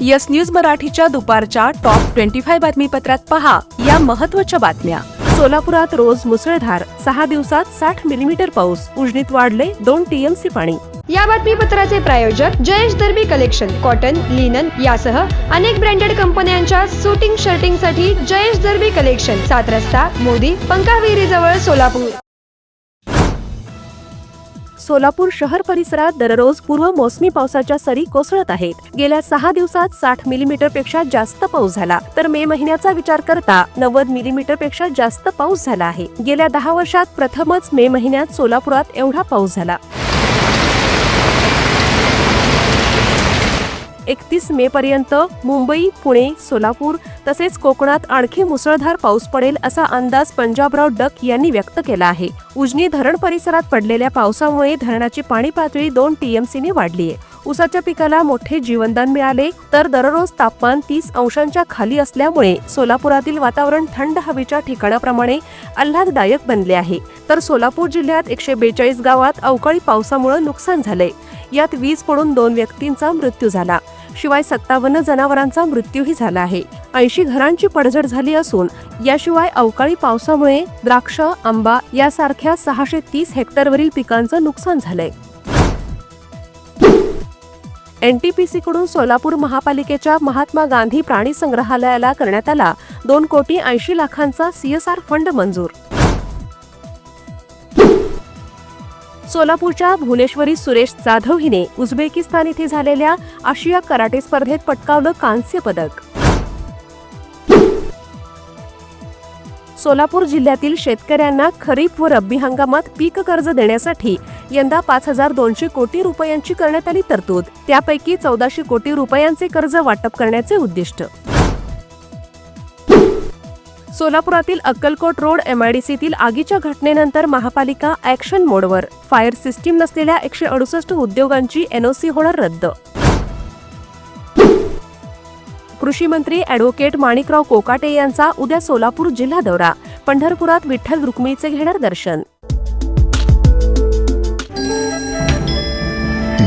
Yes News मराठीच्या दुपारच्या top twenty five बातमीपत्रात पहा या महत्त्वाच्या बातम्या. सोलापुरात रोज मुसळधार सहा दिवसात साठ मिलीमीटर पाऊस उजनीत वाढले दोन टीएमसी पाणी. या बातमीपत्राचे प्रायोजक Jayesh Darbi collection cotton linen यासह अनेक ब्रँडेड कंपन्यांच्या शूटिंग शर्टिंगसाठी जयेश दर्बी कलेक्शन सात रस्ता मोदी पंकाविहिरी जवळ सोलापूर. सोलापूर शहर परिसरात दररोज पूर्व मोसमी पावसाच्या सरी कोसळत आहेत. गेल्या सहा दिवसात साठ मिलीमीटरपेक्षा जास्त पाऊस झाला. तर मे महिन्याचा विचार करता नव्वद मिलीमीटरपेक्षा जास्त पाऊस झाला आहे. गेल्या दहा वर्षात प्रथमच मे महिन्यात सोलापुरात एवढा पाऊस झाला. एकतीस मे पर्यंत मुंबई पुणे सोलापूर तसेच कोकणात आणखी मुसळधार पाऊस पडेल असा अंदाज पंजाबराव डक यांनी व्यक्त केला आहे. उजनी धरण परिसरात पडलेल्या पावसामुळे धरणाची पाणी पातळी दोन टीएमसीने वाढली आहे. उसाच्या पिकाला मोठे जीवनदान मिळाले तर दररोज तापमान तीस अंशांच्या खाली असल्यामुळे सोलापुरातील वातावरण थंड हवेच्या ठिकाणाप्रमाणे आल्हाददायक बनले आहे. तर सोलापूर जिल्ह्यात एकशे बेचाळीस गावात अवकाळी पावसामुळे नुकसान झाले यात वीज पडून दोन व्यक्तींचा मृत्यू झाला. शिवाय सत्तावन्न जनावरांचा मृत्यूही झाला आहे. ऐंशी घरांची पडझड झाली असून याशिवाय अवकाळी पावसामुळे द्राक्ष आंबा यासारख्या सहाशे तीस हेक्टरवरील पिकांचं नुकसान झालंय. एनटीपीसी कडून सोलापूर महापालिकेच्या महात्मा गांधी प्राणी संग्रहालयाला करण्यात आला दोन कोटी ऐंशी लाखांचा सीएसआर फंड मंजूर सोलापूरच्या भुवनेश्वरी सुरेश जाधव हिने उझबेकिस्तान इथे झालेल्या आशिया कराटे स्पर्धेत पटकावलं कांस्य पदक. सोलापूर जिल्ह्यातील शेतकऱ्यांना खरीप व रब्बी हंगामात पीक कर्ज देण्यासाठी यंदा पाच हजार दोनशे कोटी रुपयांची करण्यात आली तरतूद. त्यापैकी चौदाशे कोटी रुपयांचे कर्ज वाटप करण्याचे उद्दिष्ट. सोलापुरातील अक्कलकोट रोड एमआयडीसीतील आगीच्या घटनेनंतर महापालिका ऍक्शन मोडवर फायर सिस्टीम नसलेल्या एकशे अडुसष्ट उद्योगांची एनओसी होणार रद्द. कृषी मंत्री अॅडव्होकेट माणिकराव कोकाटे यांचा उद्या सोलापूर जिल्हा दौरा. पंढरपुरात विठ्ठल रुक्मिणीचे घेणार दर्शन.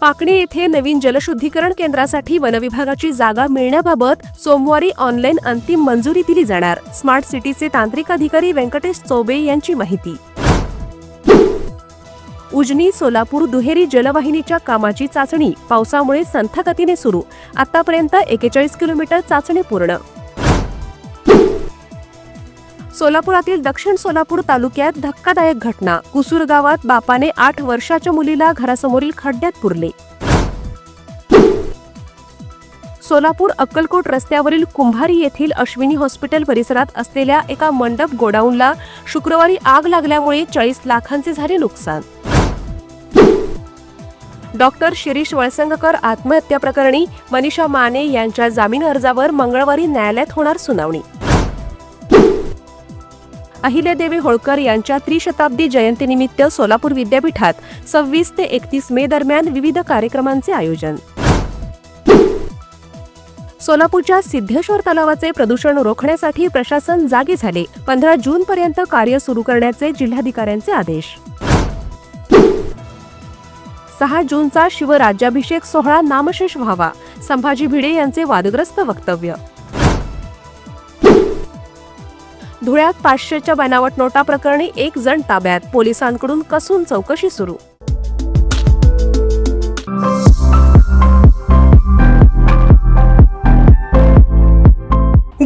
पाकणे येथे नवीन जलशुद्धीकरण केंद्रासाठी वनविभागाची जागा मिळण्याबाबत सोमवारी ऑनलाईन अंतिम मंजुरी दिली जाणार. स्मार्ट सिटीचे तांत्रिक अधिकारी व्यंकटेश चौबे यांची माहिती. उजनी सोलापूर दुहेरी जलवाहिनीच्या कामाची चाचणी पावसामुळे संथ गतीने सुरू. आतापर्यंत एकेचाळीस किलोमीटर चाचणी पूर्ण. सोलापुरातील दक्षिण सोलापूर तालुक्यात धक्कादायक घटना. कुसूर गावात बापाने आठ वर्षाच्या मुलीला घरासमोरील खड्ड्यात पुरले. सोलापूर अक्कलकोट रस्त्यावरील कुंभारी येथील अश्विनी हॉस्पिटल परिसरात असलेल्या एका मंडप गोडाऊनला शुक्रवारी आग लागल्यामुळे चाळीस लाखांचे झाले नुकसान. डॉक्टर शिरीष वळसंगकर आत्महत्या प्रकरणी मनीषा माने यांच्या जामीन अर्जावर मंगळवारी न्यायालयात होणार सुनावणी. अहिल्यादेवी होळकर यांच्या त्रिशताब्दी जयंतीनिमित्त सोलापूर विद्यापीठात सव्वीस ते एकतीस मे दरम्यान विविध कार्यक्रमांचे आयोजन. सोलापूरच्या सिद्धेश्वर तलावाचे प्रदूषण रोखण्यासाठी प्रशासन जागे झाले. पंधरा जून पर्यंत कार्य सुरू करण्याचे जिल्हाधिकाऱ्यांचे आदेश. सहा जूनचा शिवराज्याभिषेक सोहळा नामशेष व्हावा. संभाजी भिडे यांचे वादग्रस्त वक्तव्य. धुळ्यात पाचशेच्या बनावट नोटा प्रकरणी एक जण ताब्यात. पोलिसांकडून कसून चौकशी सुरू.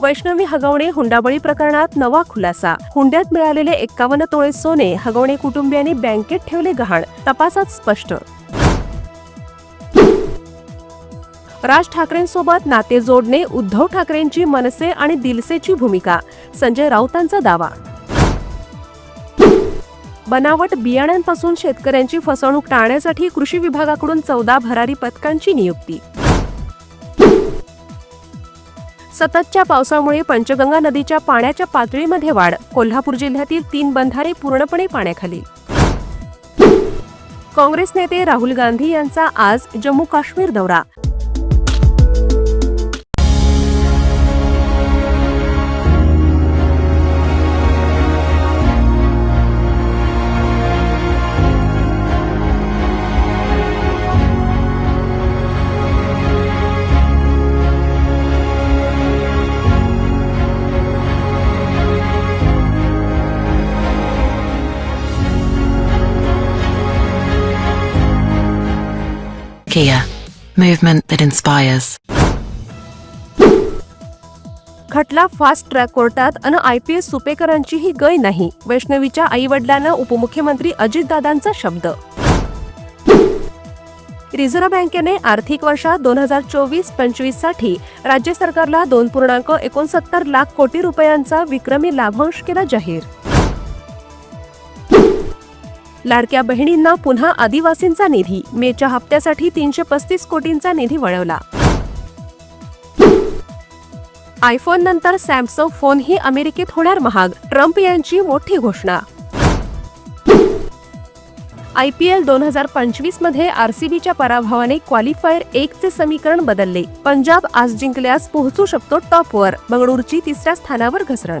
वैष्णवी हगवणे हुंडाबळी प्रकरणात नवा खुलासा. हुंड्यात मिळालेले एक्कावन्न तोळे सोने हगवणे कुटुंबियांनी बँकेत ठेवले गहाण. तपासात स्पष्ट. राज ठाकरेंसोबत नाते जोडणे उद्धव ठाकरेंची मनसे आणि दिलसेची भूमिका. संजय राऊतांचा दावा. बनावट बियाण्यांपासून शेतकऱ्यांची फसवणूक टाळण्यासाठी कृषी विभागाकडून चौदा भरारी पथकांची नियुक्ती. सततच्या पावसामुळे पंचगंगा नदीच्या पाण्याच्या पातळीमध्ये वाढ. कोल्हापूर जिल्ह्यातील तीन बंधारे पूर्णपणे पाण्याखाली. काँग्रेस नेते राहुल गांधी यांचा आज जम्मू काश्मीर दौरा. Kia, movement that inspires. खटला फास्ट ट्रॅक कोर्टात अन आय पी एस सुपेकरांचीही गय नाही वैष्णवीच्या आई वडिलांना उपमुख्यमंत्री अजितदादांचा शब्द. रिझर्व्ह बँकेने आर्थिक वर्षात दोन हजार चोवीस पंचवीससाठी राज्य सरकारला दोन पूर्णांक एकोणसत्तर लाख कोटी रुपयांचा विक्रमी लाभांश केला जाहीर. लाडक्या बहिणींना पुन्हा आदिवासींचा निधी. मेच्या हप्त्यासाठी तीनशे पस्तीस कोटींचा निधी वळवला. आयफोन नंतर सॅमसंग फोनही अमेरिकेत होणार महाग ट्रम्प यांची मोठी घोषणा. आय पी एल दोन हजार पंचवीसमध्ये आरसीबीच्या पराभवाने क्वालिफायर एक चे समीकरण बदलले. पंजाब आज जिंकल्यास पोहोचू शकतो टॉपवर बंगळुरूची तिसऱ्या स्थानावर घसरण.